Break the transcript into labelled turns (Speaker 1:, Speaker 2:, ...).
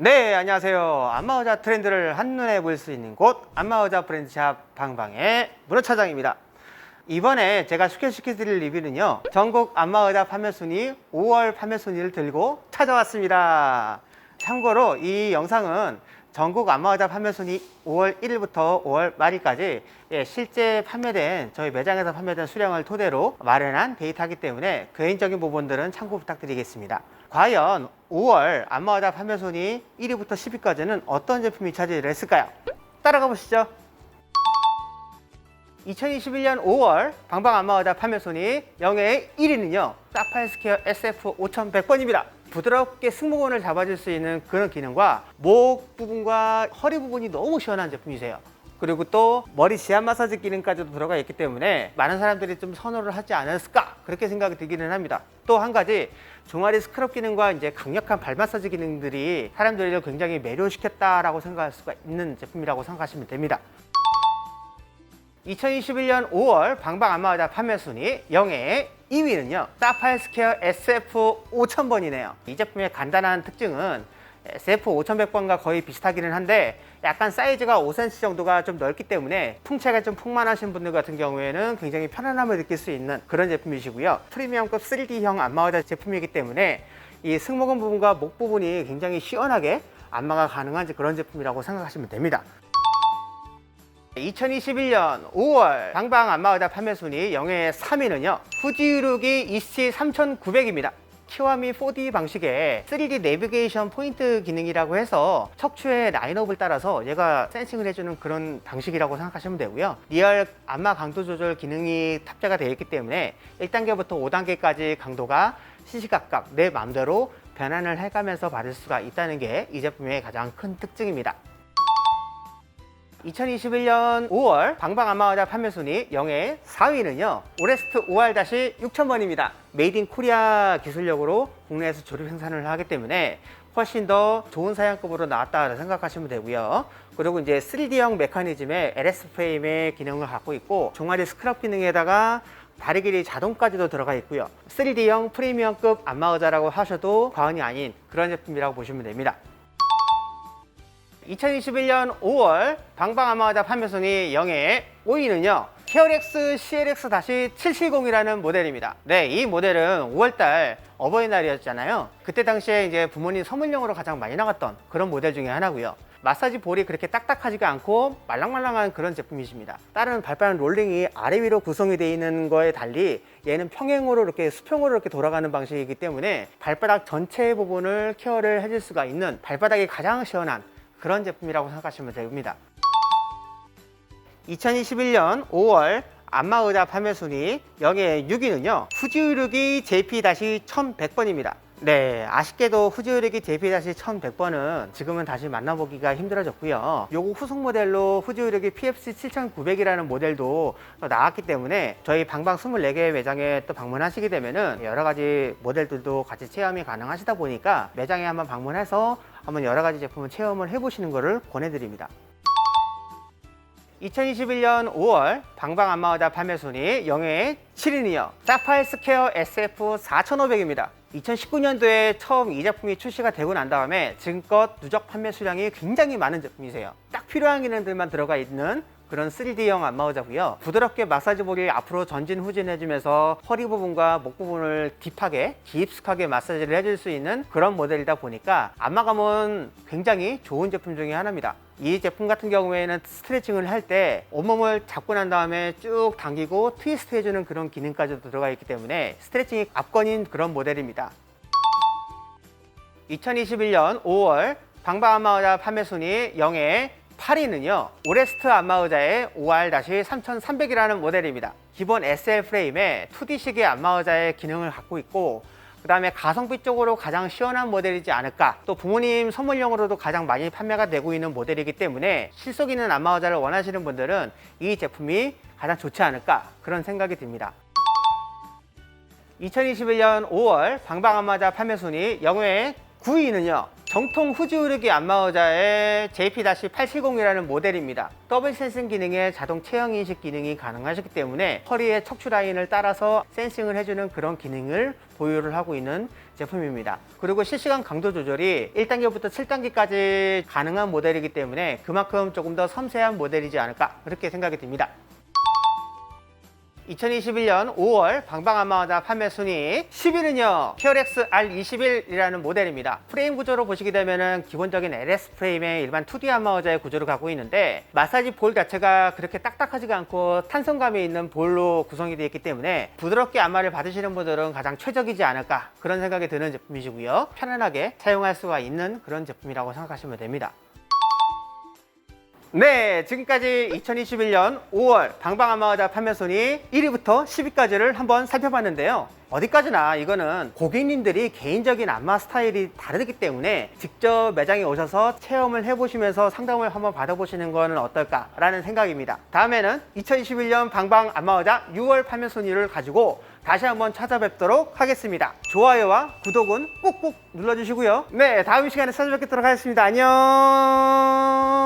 Speaker 1: 네, 안녕하세요. 안마의자 트렌드를 한눈에 볼 수 있는 곳 안마의자 브랜드샵 방방의 문호차장입니다. 이번에 제가 소개시켜드릴 리뷰는요. 전국 안마의자 판매 순위 5월 판매 순위를 들고 찾아왔습니다. 참고로 이 영상은 전국 안마의자 판매 순위 5월 1일부터 5월 말일까지 예, 실제 판매된 저희 매장에서 판매된 수량을 토대로 마련한 데이터이기 때문에 개인적인 부분들은 참고 부탁드리겠습니다. 과연 5월 안마의자 판매 순위 1위부터 10위까지는 어떤 제품이 차지를 했을까요? 따라가 보시죠. 2021년 5월 방방 안마의자 판매 순위 영예의 1위는요. 사파이어 스퀘어 SF 5100번입니다. 부드럽게 승모근을 잡아줄 수 있는 그런 기능과 목 부분과 허리 부분이 너무 시원한 제품이세요. 그리고 또 머리 지압 마사지 기능까지도 들어가 있기 때문에 많은 사람들이 좀 선호를 하지 않았을까 그렇게 생각이 들기는 합니다. 또 한 가지 종아리 스크럽 기능과 이제 강력한 발 마사지 기능들이 사람들을 굉장히 매료시켰다라고 생각할 수가 있는 제품이라고 생각하시면 됩니다. 2021년 5월 방방 안마의자 판매 순위 영예의 2위는요. 사파이어 스퀘어 SF 5000번이네요. 이 제품의 간단한 특징은 SF 5100번과 거의 비슷하기는 한데 약간 사이즈가 5cm 정도가 좀 넓기 때문에 풍채가 좀 풍만하신 분들 같은 경우에는 굉장히 편안함을 느낄 수 있는 그런 제품이시고요. 프리미엄급 3D형 안마의자 제품이기 때문에 이 승모근 부분과 목 부분이 굉장히 시원하게 안마가 가능한 그런 제품이라고 생각하시면 됩니다. 2021년 5월 방방 안마의자 판매 순위 영예의 3위는요 후지유루기 EC 3900입니다 키와미 4D 방식의 3D 내비게이션 포인트 기능이라고 해서 척추의 라인업을 따라서 얘가 센싱을 해주는 그런 방식이라고 생각하시면 되고요. 리얼 안마 강도 조절 기능이 탑재가 되어 있기 때문에 1단계부터 5단계까지 강도가 시시각각 내 마음대로 변환을 해가면서 받을 수가 있다는 게 이 제품의 가장 큰 특징입니다 2021년 5월 방방 안마의자 판매 순위 영예 4위는요 오레스트 OR-6000번입니다. 메이드 인 코리아 기술력으로 국내에서 조립 생산을 하기 때문에 훨씬 더 좋은 사양급으로 나왔다 생각하시면 되고요. 그리고 이제 3D형 메커니즘의 LS 프레임의 기능을 갖고 있고 종아리 스크럽 기능에다가 다리 길이 자동까지도 들어가 있고요. 3D형 프리미엄급 안마의자라고 하셔도 과언이 아닌 그런 제품이라고 보시면 됩니다 2021년 5월 방방 안마의자 판매 순위 영예의 5위는요. 케어렉스 CLX-770이라는 모델입니다. 네, 이 모델은 5월달 어버이날이었잖아요. 그때 당시에 이제 부모님 선물용으로 가장 많이 나갔던 그런 모델 중에 하나고요. 마사지 볼이 그렇게 딱딱하지가 않고 말랑말랑한 그런 제품이십니다. 다른 발바닥 롤링이 아래 위로 구성이 되어 있는 거에 달리 얘는 평행으로 이렇게 수평으로 이렇게 돌아가는 방식이기 때문에 발바닥 전체 부분을 케어를 해줄 수가 있는 발바닥이 가장 시원한 그런 제품이라고 생각하시면 됩니다. 2021년 5월 안마의자 판매 순위 영예 6위는요. 후지유르기 JP-1100번입니다. 네, 아쉽게도 후지유르기 JP-1100번은 지금은 다시 만나보기가 힘들어졌고요. 요거 후속 모델로 후지유르기 PFC 7900이라는 모델도 또 나왔기 때문에 저희 방방 24개 매장에 또 방문하시게 되면은 여러 가지 모델들도 같이 체험이 가능하시다 보니까 매장에 한번 방문해서 한번 여러 가지 제품을 체험을 해보시는 것을 권해드립니다. 2021년 5월 방방 안마의자 판매 순위 영예의 7위는요. 사파이어 스퀘어 SF 4500입니다. 2019년도에 처음 이 제품이 출시가 되고 난 다음에 지금껏 누적 판매 수량이 굉장히 많은 제품이세요. 딱 필요한 기능들만 들어가 있는 그런 3D형 안마의자고요. 부드럽게 마사지 볼이 앞으로 전진 후진해주면서 허리 부분과 목 부분을 딥하게 깊숙하게 마사지를 해줄 수 있는 그런 모델이다 보니까 안마감은 굉장히 좋은 제품 중에 하나입니다. 이 제품 같은 경우에는 스트레칭을 할 때 온몸을 잡고 난 다음에 쭉 당기고 트위스트 해주는 그런 기능까지도 들어가 있기 때문에 스트레칭이 압권인 그런 모델입니다. 2021년 5월 방방 안마의자 판매 순위 영예 8위는요 오레스트 안마의자의 OR-3300이라는 모델입니다. 기본 SL 프레임에 2D식의 안마의자의 기능을 갖고 있고 그 다음에 가성비 쪽으로 가장 시원한 모델이지 않을까. 또 부모님 선물용으로도 가장 많이 판매가 되고 있는 모델이기 때문에 실속 있는 안마의자를 원하시는 분들은 이 제품이 가장 좋지 않을까 그런 생각이 듭니다. 2021년 5월 방방 안마의자 판매 순위 영예의 9위는요 정통 후지 흐르기 안마의자의 JP-870이라는 모델입니다. 더블 센싱 기능에 자동 체형 인식 기능이 가능하시기 때문에 허리의 척추 라인을 따라서 센싱을 해주는 그런 기능을 보유를 하고 있는 제품입니다. 그리고 실시간 강도 조절이 1단계부터 7단계까지 가능한 모델이기 때문에 그만큼 조금 더 섬세한 모델이지 않을까 그렇게 생각이 듭니다. 2021년 5월 방방안마의자 판매 순위 10위는요 케어렉스 R21이라는 모델입니다. 프레임 구조로 보시게 되면 기본적인 LS 프레임의 일반 2D 안마의자의 구조를 갖고 있는데 마사지 볼 자체가 그렇게 딱딱하지가 않고 탄성감이 있는 볼로 구성이 되어 있기 때문에 부드럽게 안마를 받으시는 분들은 가장 최적이지 않을까 그런 생각이 드는 제품이시고요. 편안하게 사용할 수가 있는 그런 제품이라고 생각하시면 됩니다 네, 지금까지 2021년 5월 방방안마의자 판매 순위 1위부터 10위까지를 한번 살펴봤는데요. 어디까지나 이거는 고객님들이 개인적인 안마 스타일이 다르기 때문에 직접 매장에 오셔서 체험을 해보시면서 상담을 한번 받아보시는 거는 어떨까라는 생각입니다. 다음에는 2021년 방방 안마의자 6월 판매 순위를 가지고 다시 한번 찾아뵙도록 하겠습니다. 좋아요와 구독은 꾹꾹 눌러주시고요. 네, 다음 시간에 찾아뵙도록 하겠습니다. 안녕!